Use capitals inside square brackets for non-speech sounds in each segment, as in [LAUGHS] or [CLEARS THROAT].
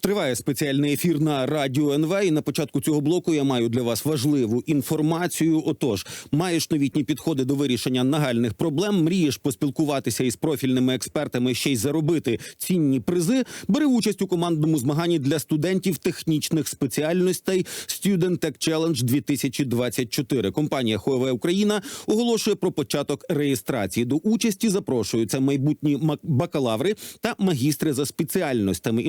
Триває спеціальний ефір на радіо НВ. І на початку цього блоку я маю для вас важливу інформацію. Отож, маєш новітні підходи до вирішення нагальних проблем, мрієш поспілкуватися із профільними експертами, ще й заробити цінні призи. Бери участь у командному змаганні для студентів технічних спеціальностей Student Tech Challenge 2024. Компанія Huawei Україна оголошує про початок реєстрації. До участі запрошуються майбутні бакалаври та магістри за спеціальностями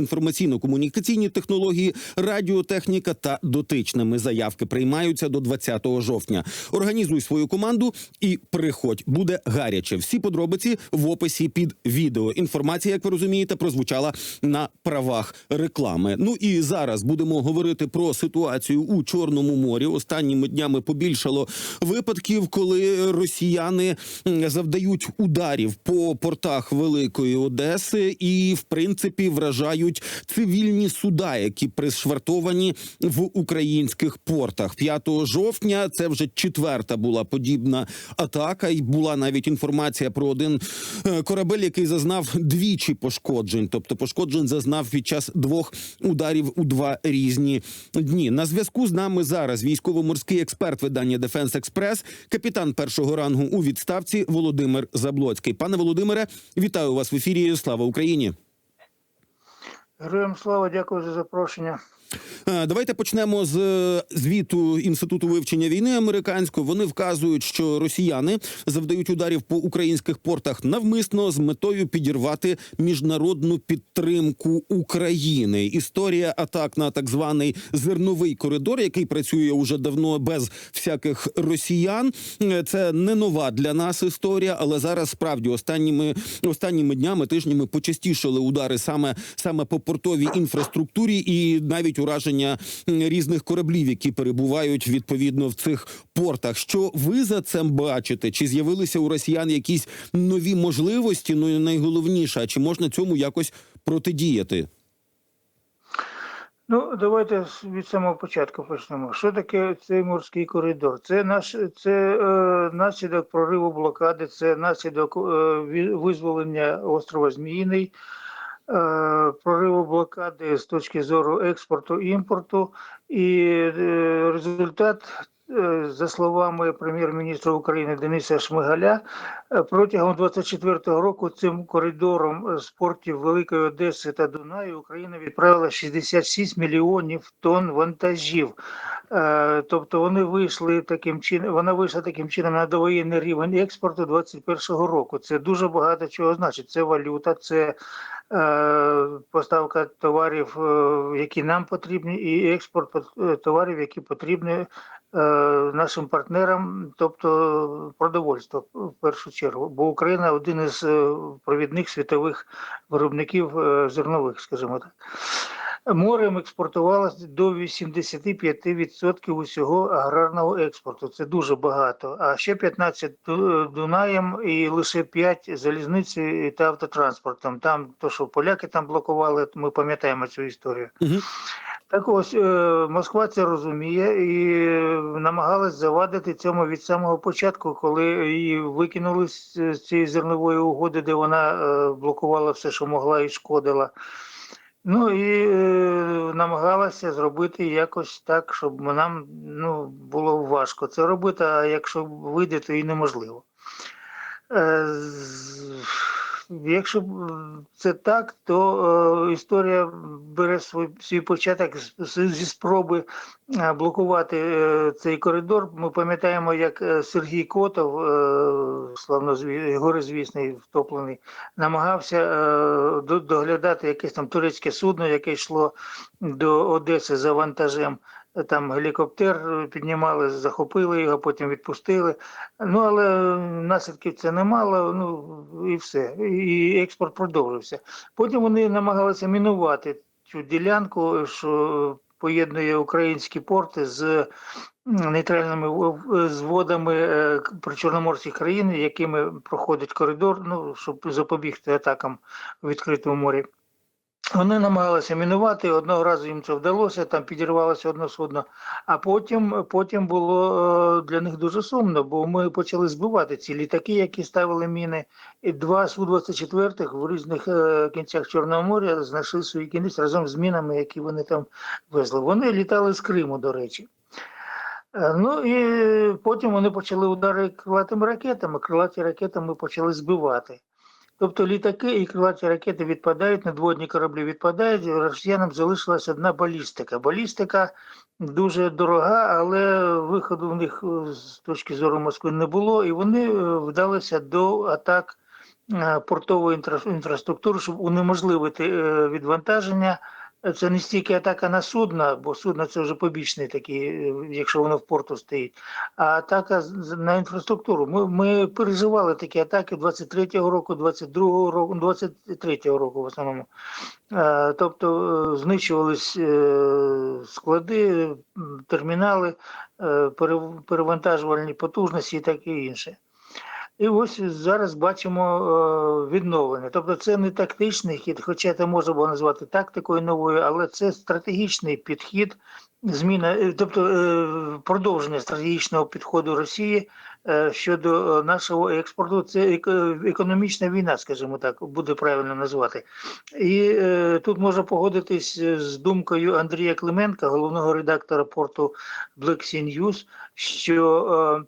інформаційно-комунікаційні технології, радіотехніка та дотичними заявки приймаються до 20 жовтня. Організуй свою команду і приходь. Буде гаряче. Всі подробиці в описі під відео. Інформація, як ви розумієте, прозвучала на правах реклами. Ну і зараз будемо говорити про ситуацію у Чорному морі. Останніми днями побільшало випадків, коли росіяни завдають ударів по портах Великої Одеси і, в принципі, вражають цивільні суда, які пришвартовані в українських портах. 5 жовтня це вже четверта була подібна атака, і була навіть інформація про один е, корабель, який зазнав двічі пошкоджень, тобто пошкоджень зазнав під час двох ударів у два різні дні. На зв'язку з нами зараз військово-морський експерт видання Дефенс Експрес, капітан першого рангу у відставці Володимир Заблоцький. Пане Володимире, вітаю вас в ефірі. Слава Україні! Героям слава, дякую за запрошення. Е, Давайте почнемо з е, звіту інституту вивчення війни американського. Вони вказують, що росіяни завдають ударів по українських портах навмисно з метою підірвати міжнародну підтримку України. Історія атак на так званий зерновий коридор, який працює уже давно без всяких росіян. Е, Це не нова для нас історія, але зараз справді останніми останніми днями тижнями почастішали удари саме саме по портовій інфраструктурі і навіть ураження різних кораблів, які перебувають відповідно в цих портах. Що ви за цим бачите? Чи з'явилися у росіян якісь нові можливості? Ну і найголовніше, а чи можна цьому якось протидіяти? Ну, давайте від самого початку почнемо. Що таке цей морський коридор? Це наш це е, наслідок прориву блокади, це наслідок е, визволення острова Зміїний, прориву блокади з точки зору експорту імпорту, і е, результат. Е, За словами прем'єр-міністра України Дениса Шмигаля, е, протягом 24-го року цим коридором е, з портів Великої Одеси та Дунаю Україна відправила 66 мільйонів тонн вантажів. Тобто вони вийшли таким чином, вона вийшла таким чином на довоєнний рівень експорту 21-го року. Це дуже багато чого значить. Це валюта, це поставка товарів, які нам потрібні, і експорт товарів, які потрібні нашим партнерам, тобто продовольство в першу чергу. Бо Україна один із е, провідних світових виробників е, зернових, скажімо так. Морем експортувалося до 85% усього аграрного експорту. Це дуже багато. А ще 15 ду- Дунаєм і лише 5 залізницею та автотранспортом. Там то, що поляки там блокували, ми пам'ятаємо цю історію. Угу. Так ось е, Москва це розуміє і намагалась завадити цьому від самого початку, коли її викинули з цієї зернової угоди, де вона е, блокувала все, що могла і шкодила. Ну і е, намагалася зробити якось так, щоб нам ну, було важко це робити, а якщо вийде, то і неможливо. Е, Якщо це так, то е, історія бере свій, свій початок з- зі спроби е, блокувати е, цей коридор. Ми пам'ятаємо, як е, Сергій Котов, е, славнозвісний, горизвісний, втоплений, намагався е, до- доглядати якесь там турецьке судно, яке йшло до Одеси за вантажем. Там гелікоптер піднімали, захопили його, потім відпустили. Ну але наслідків це не мало. Ну і все. І експорт продовжився. Потім вони намагалися мінувати цю ділянку, що поєднує українські порти з нейтральними з водами е, причорноморських країн, якими проходить коридор, ну щоб запобігти атакам у відкритому морі. Вони намагалися мінувати, одного разу їм це вдалося, там підірвалося одне судно, а потім, потім було е, для них дуже сумно, бо ми почали збивати ці літаки, які ставили міни. І два Су-24 в різних е, кінцях Чорного моря знайшли свій кінець разом з мінами, які вони там везли. Вони літали з Криму, до речі. Е, Ну і потім вони почали удари крилатими ракетами. Крилаті ракети ми почали збивати. Тобто літаки і крилаті ракети відпадають, надводні кораблі відпадають. Росіянам залишилася одна балістика. Балістика дуже дорога, але виходу в них е, з точки зору Москви не було, і вони е, вдалися до атак е, портової інфра- інфраструктури, щоб унеможливити відвантаження. Це не стільки атака на судна, бо судно це вже побічний такий, е, якщо воно в порту стоїть, а атака на інфраструктуру. Ми, ми переживали такі атаки 23-го року, 22-го року, 23-го року в основному. Е, Тобто е, знищувались склади, термінали, перевантажувальні потужності і таке інше. І ось зараз бачимо е, відновлення. Тобто це не тактичний хід, хоча це можна було назвати тактикою новою, але це стратегічний підхід, зміна, е, тобто е, продовження стратегічного підходу Росії щодо нашого експорту. Це економічна війна, скажімо так, буде правильно назвати. І тут можна погодитись з думкою Андрія Клименка, головного редактора порту Black Sea News, що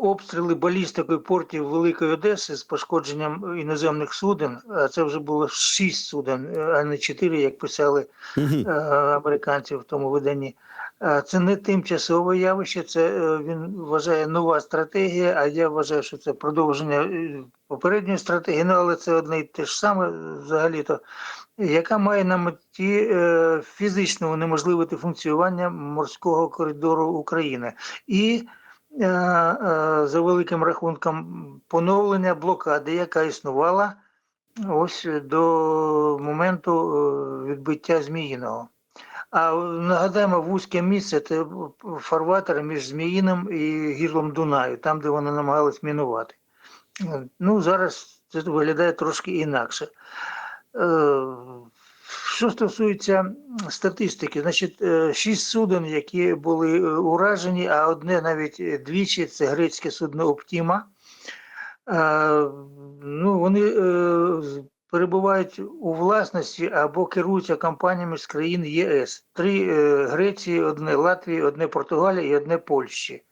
обстріли балістикою портів Великої Одеси з пошкодженням іноземних суден, а це вже було шість суден, е, а не чотири, як писали Мгм. е, американців в тому виданні. Е, Це не тимчасове явище, це е, він вважає нова стратегія, а я вважаю, що це продовження е, попередньої стратегії, ну але це одне і те ж саме е, взагалі-то, яка має на меті е, фізично унеможливити функціонування морського коридору України. І е, е, за великим рахунком поновлення блокади, яка існувала ось до моменту е, відбиття Зміїного. А нагадаємо, вузьке місце це фарватер між Зміїним і гірлом Дунаю, там, де вони намагались мінувати. Е, Ну, зараз це виглядає трошки інакше. Що стосується статистики, значить, е, шість суден, які були е, уражені, а одне навіть двічі це грецьке судно Оптіма. Е, Ну, вони перебувають у власності або керуються компаніями з країн ЄС. Три Греції, одне Латвії, одне Португалії і одне Польщі.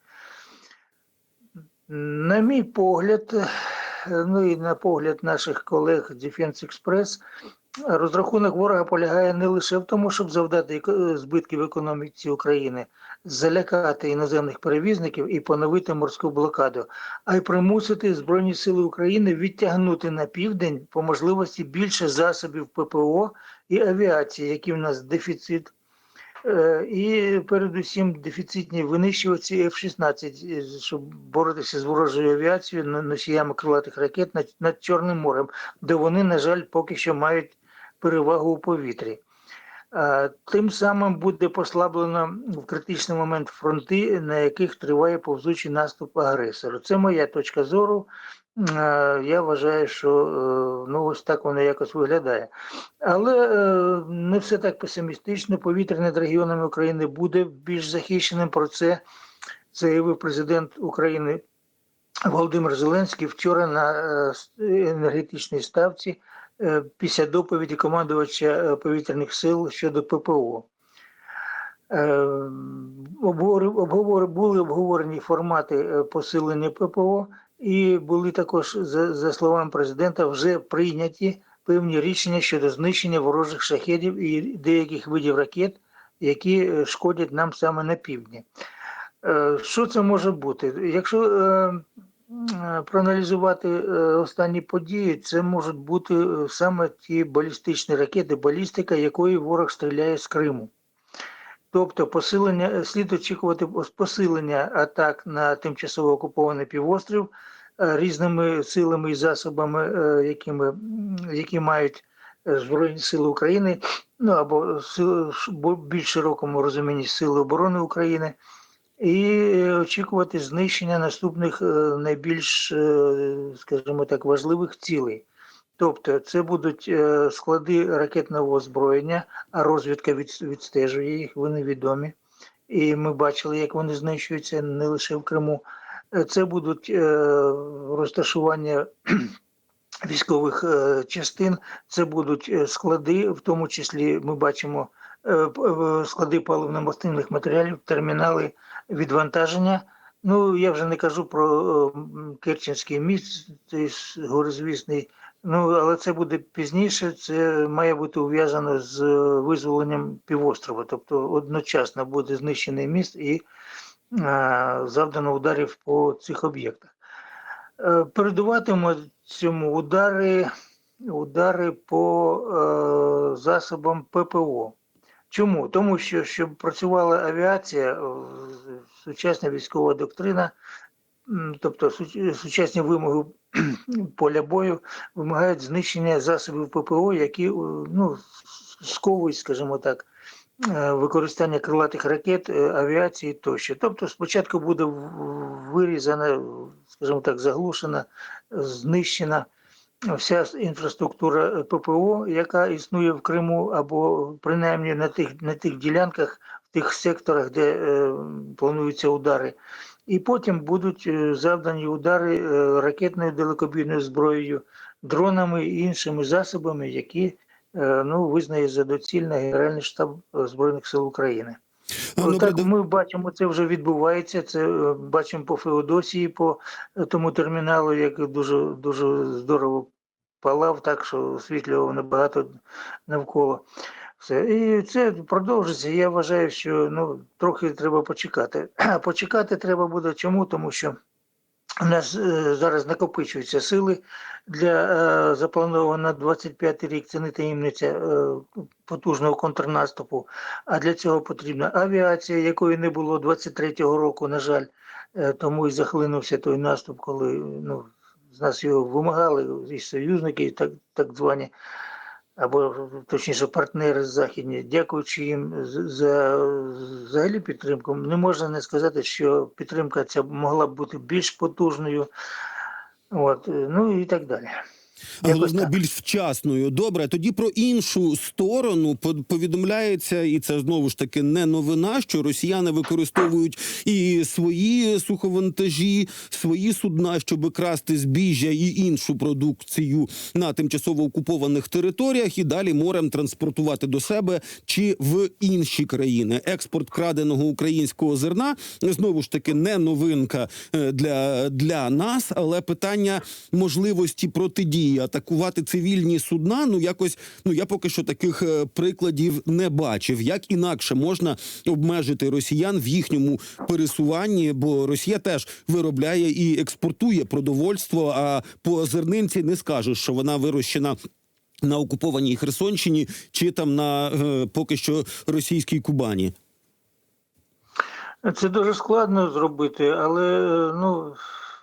На мій погляд, ну і на погляд наших колег Defense Express, розрахунок ворога полягає не лише в тому, щоб завдати еко- збитків економіці України, залякати іноземних перевізників і поновити морську блокаду, а й примусити Збройні Сили України відтягнути на південь по можливості більше засобів ППО і авіації, які в нас дефіцит. Е, І передусім дефіцитні винищувачі F-16, е, щоб боротися з ворожою авіацією носіями крилатих ракет над, над Чорним морем, де вони, на жаль, поки що мають перевагу у повітрі. Тим самим буде послаблено в критичний момент фронти, на яких триває повзучий наступ агресора. Це моя точка зору. Я вважаю, що е, ну, ось так воно якось виглядає. Але е, не все так песимістично. Повітря над регіонами України буде більш захищеним. Про це заявив президент України Володимир Зеленський вчора на е, енергетичній ставці після доповіді командувача е, повітряних сил щодо ППО. Е, обговори- були обговорені формати е, посилення ППО, і були також, за, за словами президента, вже прийняті певні рішення щодо знищення ворожих шахедів і деяких видів ракет, які е, шкодять нам саме на півдні. Е, Що це може бути? Якщо е, е, проаналізувати е, останні події, це можуть бути е, саме ті балістичні ракети, балістика, якої ворог стріляє з Криму. Тобто посилення е, слід очікувати посилення атак на тимчасово окупований півострів е, різними силами і засобами, е, якими, які мають е, Збройні Сили України, ну або сили більш широкому розумінні Сили оборони України, і е, очікувати знищення наступних е, найбільш, е, скажімо так, важливих цілей. Тобто це будуть склади ракетного озброєння, а розвідка відстежує їх, вони відомі. І ми бачили, як вони знищуються не лише в Криму. Це будуть розташування [CLEARS THROAT] військових частин, це будуть склади, в тому числі ми бачимо склади паливно-мастильних матеріалів, термінали відвантаження. Ну, я вже не кажу про е, Керченський міст, горизвісний. Ну, але це буде пізніше. Це має бути ув'язано з е, визволенням півострова. Тобто одночасно буде знищений міст і е, завдано ударів по цих об'єктах. Передуватимуть цьому удари, удари по е, засобам ППО. Чому? Тому що щоб працювала авіація, е, сучасна військова доктрина, тобто сучасні вимоги [CLEARS THROAT] поля бою вимагають знищення засобів ППО, які е, ну, сковують, скажімо так, е, використання крилатих ракет, авіації тощо. Тобто спочатку буде вирізана, скажімо так, заглушена, знищена вся інфраструктура е, ППО, яка існує в Криму, або принаймні на тих, на тих ділянках, в тих секторах, де е, плануються удари. І потім будуть е, завдані удари е, ракетною далекобійною зброєю, дронами і іншими засобами, які ну, визнає за доцільне Генеральний штаб Збройних сил України. А, ну, Так, перед- ми бачимо, це вже відбувається. Це е, бачимо по Феодосії, по тому терміналу, як дуже дуже здорово палав, так що освітлював набагато навколо. Все. І це продовжиться. Я вважаю, що ну, трохи треба почекати. [CLEARS THROAT] А почекати треба буде чому? Тому що у нас е, зараз накопичуються сили для е, запланованого на 25 рік. Це не таємниця е, потужного контрнаступу. А для цього потрібна авіація, якої не було 23-го року, на жаль, тому і захлинувся той наступ, коли ну, з нас його вимагали і союзники, і так, так звані, або точніше партнери західні, дякуючи їм за взагалі підтримку. Не можна не сказати, що підтримка ця могла б бути більш потужною. От, ну і так далі. А головне більш вчасною. Добре, тоді про іншу сторону по- повідомляється, і це знову ж таки не новина, що росіяни використовують і свої суховантажі, свої судна, щоб красти збіжжя і іншу продукцію на тимчасово окупованих територіях, і далі морем транспортувати до себе чи в інші країни. Експорт краденого українського зерна знову ж таки не новинка е, для, для нас, але питання можливості протидії атакувати цивільні судна. Ну якось ну я поки що таких е, прикладів не бачив. Як інакше можна обмежити росіян в їхньому пересуванні, бо Росія теж виробляє і експортує продовольство. А по зернинці не скажеш, що вона вирощена. На окупованій Херсонщині чи там на е, поки що російській Кубані. Це дуже складно зробити, але е, ну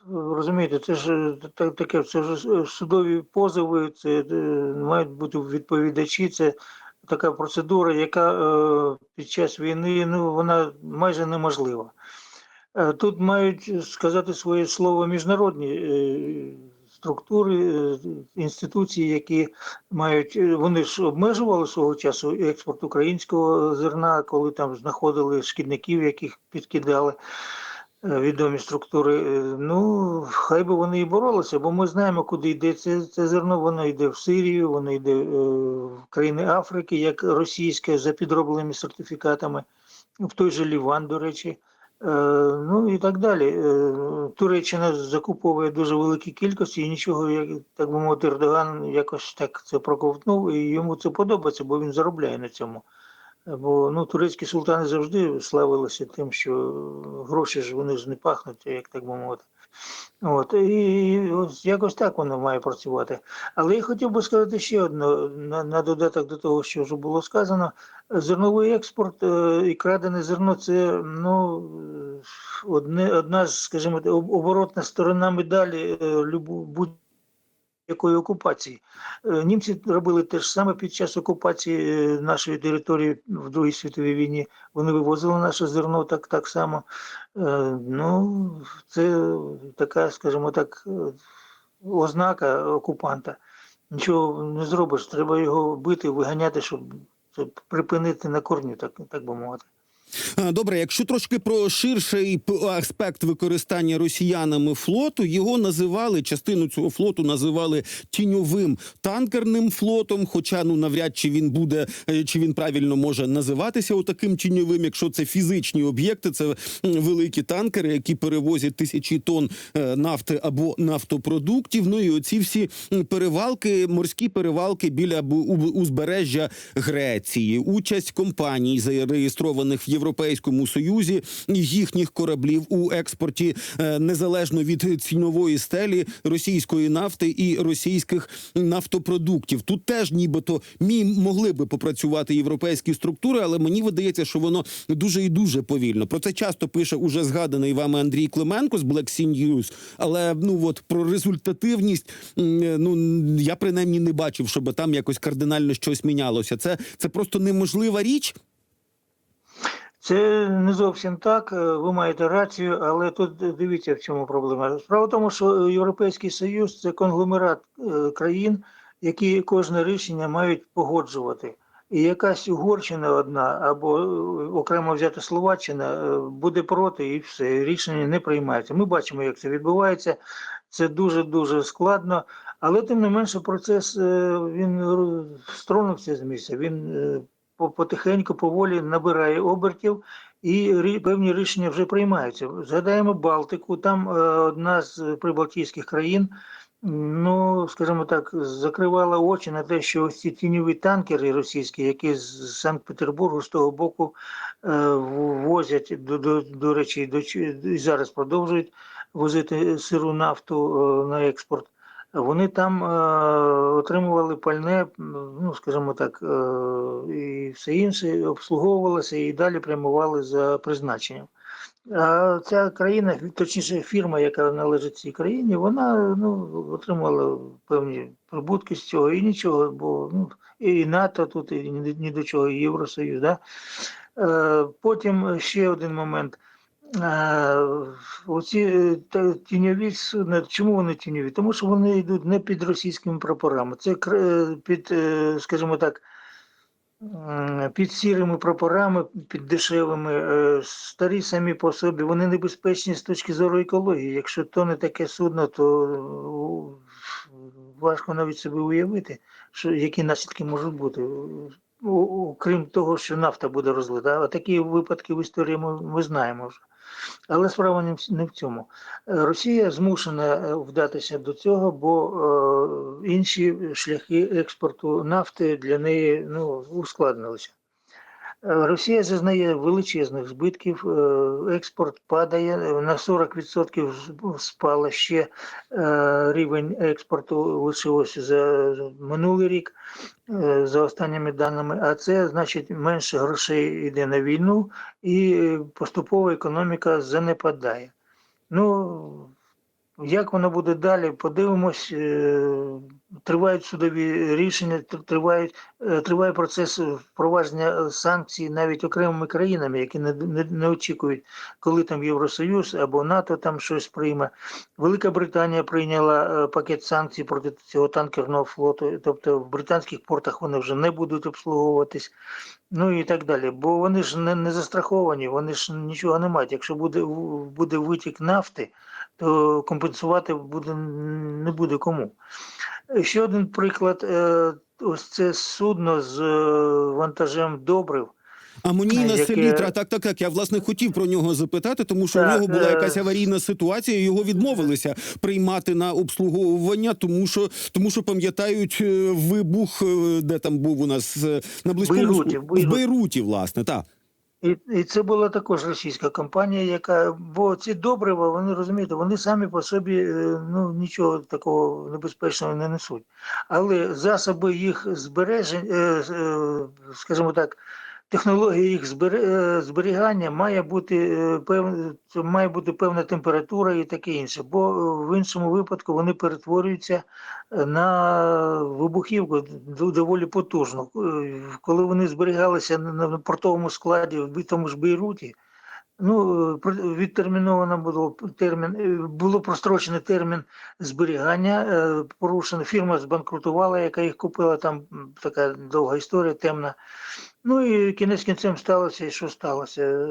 розумієте, це ж е, та- таке, це ж е, судові позови, це е, мають бути відповідачі. Це така процедура, яка е, під час війни ну вона майже неможлива. Тут мають сказати своє слово міжнародні структури, інституції, які мають вони ж обмежували свого часу експорт українського зерна, коли там знаходили шкідників, яких підкидали відомі структури. Е, Ну хай би вони і боролися, бо ми знаємо, куди йде це, це зерно. Воно йде в Сирію, воно йде е, в країни Африки, як російське за підробленими сертифікатами, в той же Ліван, до речі. Е, Ну і так далі. Е, Туреччина закуповує дуже великі кількості і нічого, як так би мовити, Ердоган якось так це проковтнув, і йому це подобається, бо він заробляє на цьому. Бо ну, турецькі султани завжди славилися тим, що гроші ж вони ж не пахнуть, як так би мовити. От, і ось якось так воно має працювати. Але я хотів би сказати ще одне на, на додаток до того, що вже було сказано. Зерновий експорт е, і крадене зерно це ну, е, одне, одна скажімо, оборотна сторона медалі е, любу- будь-якої окупації. Е, Німці робили те ж саме під час окупації е, нашої території в Другій світовій війні. Вони вивозили наше зерно так, так само. Е, Ну, це така, скажімо так, ознака окупанта. нічого не зробиш. Треба його бити, виганяти, щоб припинити на корні, так, так би мовити. Добре, якщо трошки про ширший аспект використання росіянами флоту, його називали частину цього флоту називали тіньовим танкерним флотом. Хоча ну навряд чи він буде е, чи він правильно може називатися отаким тіньовим, якщо це фізичні об'єкти, це великі танкери, які перевозять тисячі тонн е, нафти або нафтопродуктів. Ну і оці всі перевалки, морські перевалки біля узбережжя Греції, участь компаній, зареєстрованих в Європейському Союзі, їхніх кораблів у експорті е, незалежно від цінової стелі російської нафти і російських нафтопродуктів. Тут теж нібито мі могли би попрацювати європейські структури, але мені видається, що воно дуже і дуже повільно. Про це часто пише уже згаданий вами Андрій Клименко з Black Sea News. Але ну от про результативність, е, ну я принаймні не бачив, щоб там якось кардинально щось мінялося. Це, це просто неможлива річ. Це не зовсім так. е, Ви маєте рацію, але тут дивіться, в чому проблема. Справа в тому, що Європейський Союз це конгломерат е, країн, які кожне рішення мають погоджувати. І якась Угорщина одна або е, окремо взята Словаччина буде проти, і все рішення не приймається. Ми бачимо, як це відбувається. Це дуже дуже складно, але тим не менше процес він стронувся з місця. Він потихеньку, поволі набирає обертів, і певні рішення вже приймаються. Згадаємо Балтику, там е, одна з прибалтійських країн, ну скажімо так, закривала очі на те, що ці тіньові танкери російські, які з Санкт-Петербургу з того боку е, возять до, до, до речі, до, і зараз продовжують возити сиру нафту е, на експорт. Вони там е, отримували пальне, ну скажімо так, е, і все інше обслуговувалося і далі прямували за призначенням. А ця країна, точніше, фірма, яка належить цій країні, вона ну, отримала певні прибутки з цього і нічого, бо ну, і НАТО тут, і ні, до чого, і Євросоюз. Да? Е, потім ще один момент. Оці тіньові судна, чому вони тіньові? Тому що вони йдуть не під російськими прапорами. Це е, під, е, скажімо так, під сірими прапорами, під дешевими, е, старі самі по собі, вони небезпечні з точки зору екології. Якщо то не таке судно, то важко навіть собі уявити, що, які наслідки можуть бути. У- у- Крім того, що нафта буде розлита. А такі випадки в історії ми, ми знаємо вже. Але справа не в, цьому. Е, Росія змушена е, вдатися до цього, бо е, інші шляхи експорту нафти для неї ну, ускладнилися. Е, Росія зазнає величезних збитків, е, експорт падає на 40% спала ще е, рівень експорту лишилося за минулий рік за останніми даними. А це значить менше грошей йде на війну, і поступово економіка занепадає. Ну як воно буде далі? Подивимось. Е, Тривають судові рішення, тривають, е, триває процес впровадження санкцій навіть окремими країнами, які не, не, не очікують, коли там Євросоюз або НАТО там щось прийме. Велика Британія прийняла е, пакет санкцій проти цього танкерного флоту, тобто в британських портах вони вже не будуть обслуговуватись, ну і так далі. Бо вони ж не, не застраховані, вони ж нічого не мають. Якщо буде, буде витік нафти, то компенсувати буде, не буде кому. Ще один приклад. е, Ось це судно з е, вантажем добрив. Амонійна Яке- селітра, так, так, так. Я власне хотів про нього запитати, тому що Так, у нього була е, якась аварійна ситуація. Його відмовилися приймати на обслуговування, тому що тому що пам'ятають е, вибух, е, де там був у нас е, на близькому Бейруті. в Бейруті, власне, так. І, і це була також російська компанія, яка, бо ці добрива, вони розумієте, вони самі по собі е, ну, нічого такого небезпечного не несуть. Але засоби їх збереження, е, е, скажімо так, технологія їх е, зберігання має бути певне, певна, має бути певна температура і таке інше. Бо е, в іншому випадку вони перетворюються е, на вибухівку доволі потужну. Е, Коли вони зберігалися на- портовому складі в тому ж Бейруті, Ну, відтерміновано було термін, е, було прострочений термін зберігання. е, Порушено фірма збанкрутувала, яка їх купила. Там така довга історія, темна. Ну і кінець кінцем сталося, і що сталося? Е,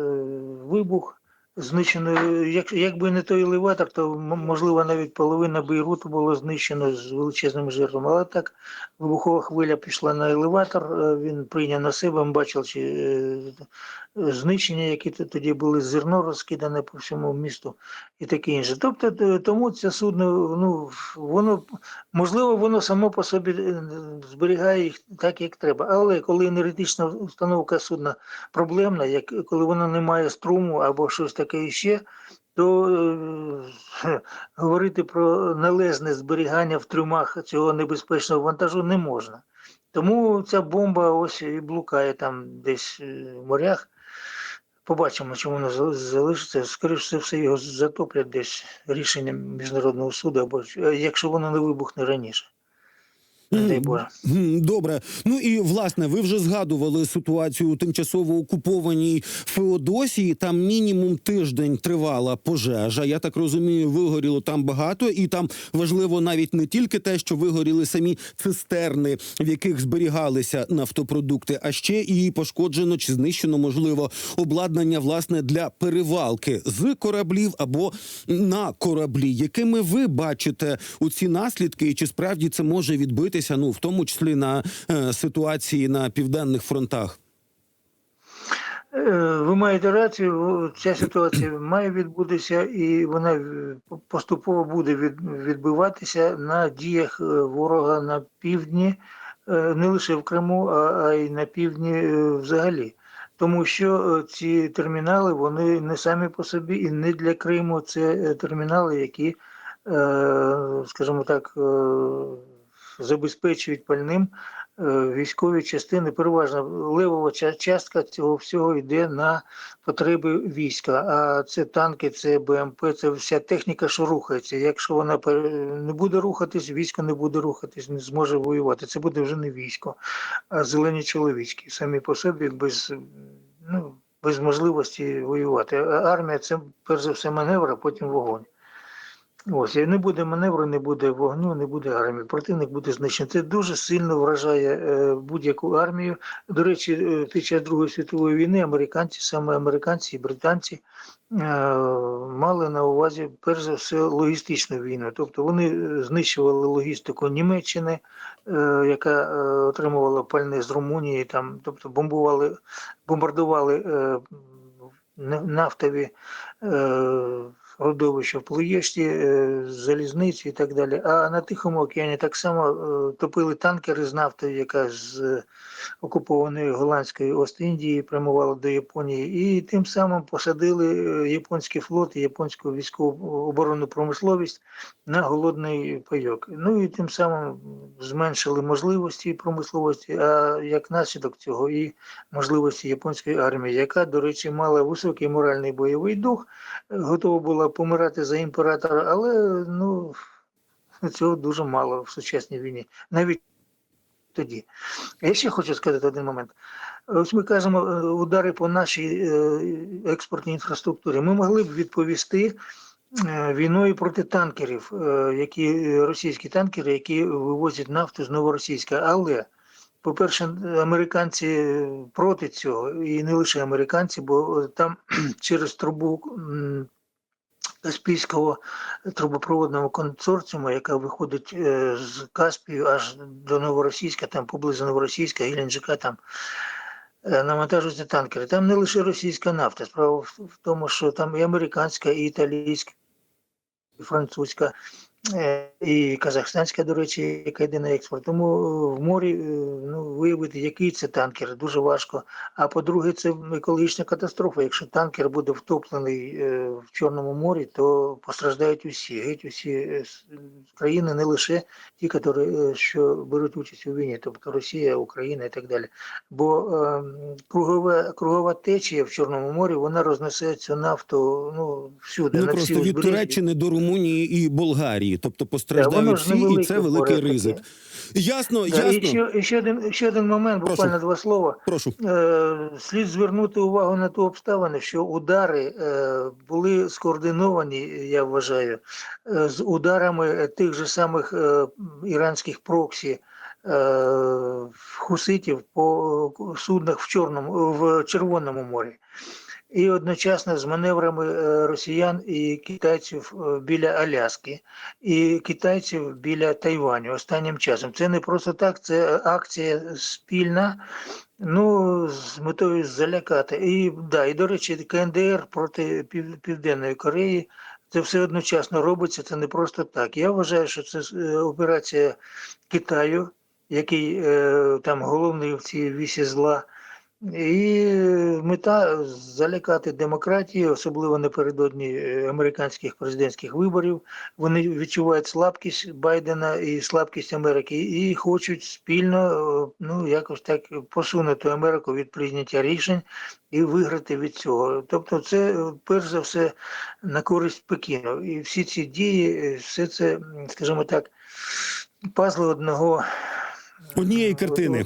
Вибух. Знищено, як, якби не той елеватор, то можливо навіть половина Бейруту було знищено з величезними жертвами. Але так вибухова хвиля пішла на елеватор, він прийняв на себе, ми бачили чи, знищення, які тоді були зерно розкидане по всьому місту і таке інше. Тобто тому це судно, ну воно можливо, воно само по собі е, зберігає їх так, як треба. Але коли енергетична установка судна проблемна, як коли вона не має струму або щось таке ще. То е, [LAUGHS] говорити про належне зберігання в трюмах цього небезпечного вантажу не можна. Тому ця бомба ось і блукає там десь е, в морях. Побачимо, чому воно зал- залишиться. Скоріше все, його затоплять десь рішенням міжнародного суду, або е, якщо воно не вибухне раніше. Не дай Боже. Добре. Ну і власне, ви вже згадували ситуацію у тимчасово окупованій Феодосії. Там мінімум тиждень тривала пожежа. Я так розумію, вигоріло там багато, і там важливо навіть не тільки те, що вигоріли самі цистерни, в яких зберігалися нафтопродукти, а ще і пошкоджено чи знищено можливо обладнання власне для перевалки з кораблів або на кораблі. Якими ви бачите у ці наслідки, і чи справді це може відбитися? Ну в тому числі на е, ситуації на південних фронтах? Е, Ви маєте рацію, ця ситуація [CLEARS THROAT] має відбутися, і вона поступово буде від, відбиватися на діях е, ворога на півдні, не лише в Криму, а, й на півдні взагалі. Тому що ці термінали вони не самі по собі і не для Криму. Це термінали, які, скажімо так, забезпечують пальним е, військові частини. Переважно левова частка цього всього йде на потреби війська. А це танки, це БМП, це вся техніка, що рухається. Якщо вона не буде рухатись, військо не буде рухатись, не зможе воювати. Це буде вже не військо, а зелені чоловічки самі по собі без. Ну, без можливості воювати. Армія це перш за все маневр, а потім вогонь. Ось, і не буде маневру, не буде вогню, не буде армії. Противник буде знищений. Це дуже сильно вражає е, будь-яку армію. До речі, е, під час Другої світової війни американці, саме американці і британці, е, мали на увазі перш за все логістичну війну. Тобто вони знищували логістику Німеччини, яка отримувала пальне з Румунії, там, тобто бомбували, бомбардували на- нафтові. Родовища в Плоєшті, е, залізниці і так далі. А на Тихому океані так само е, топили танкери з нафтою, яка з окупованої голландської Ост-Індії прямувала до Японії, і тим самим посадили е, японський флот і японську військову оборонну промисловість на голодний пайок. Ну і тим самим зменшили можливості промисловості, а як наслідок цього і можливості японської армії, яка, до речі, мала високий моральний бойовий дух, готова була помирати за імператора, але ну, цього дуже мало в сучасній війні, навіть тоді. Я ще хочу сказати один момент. Ось ми кажемо е, удари по нашій е, експортній інфраструктурі. Ми могли б відповісти е, війною проти танкерів, які російські танкери, які вивозять нафту з новоросійська. Але по-перше, американці проти цього, і не лише американці, бо там [CLEARS THROAT] через трубу Каспійського трубопроводного консорціуму, яка виходить е, з Каспію аж до Новоросійська, там поблизу Новоросійська, Геленджика, там е, навантажуються танкери. Там не лише російська нафта. Справа в тому, що там і американська, і італійська, і французька, і казахстанська, до речі, яка йде на експорт. Тому е, в морі е, ну, виявити, який це танкер, дуже важко. А по-друге, це екологічна катастрофа. Якщо танкер буде втоплений е, в Чорному морі, то постраждають усі, геть усі е, країни, не лише ті, які, е, що беруть участь у війні, тобто Росія, Україна і так далі. Бо е, кругова, кругова течія в Чорному морі, вона рознесе цю нафту ну, всюди, Ну на просто всі від. Туреччини до Румунії і Болгарії. Тобто постраждають всі, і це великий море ризик. Ясно, Да, ясно. і ще, один, ще один момент, Прошу. буквально два слова. Прошу. Е, Слід звернути увагу на ту обставину, що удари е, були скоординовані, я вважаю, е, з ударами тих же самих е, іранських проксі е, хуситів по суднах в Чорному в Червоному морі. І одночасно з маневрами е, росіян і китайців е, біля Аляски, і китайців біля Тайваню останнім часом. Це не просто так, це акція спільна, ну, з метою залякати. І, да, і до речі, КНДР проти Пів- Південної Кореї. Це все одночасно робиться, це не просто так. Я вважаю, що це е, операція Китаю, який е, там головний в цій вісі зла. І мета залякати демократію, особливо напередодні е, американських президентських виборів. Вони відчувають слабкість Байдена і слабкість Америки, і хочуть спільно е, ну якось так посунути Америку від прийняття рішень і виграти від цього. Тобто, це е, перш за все на користь Пекіну. І всі ці дії, все це, скажімо так, пазли одного Однієї картини.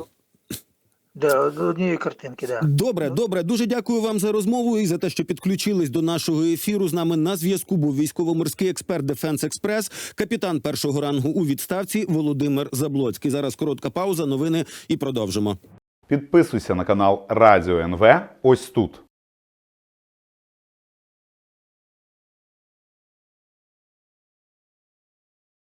Да, однієї картинки, да. Добре, добре. Дуже дякую вам за розмову і за те, що підключились до нашого ефіру. З нами на зв'язку був військово-морський експерт Дефенс Експрес, капітан першого рангу у відставці Володимир Заблоцький. Зараз коротка пауза, новини і продовжимо. Підписуйся на канал Радіо НВ ось тут.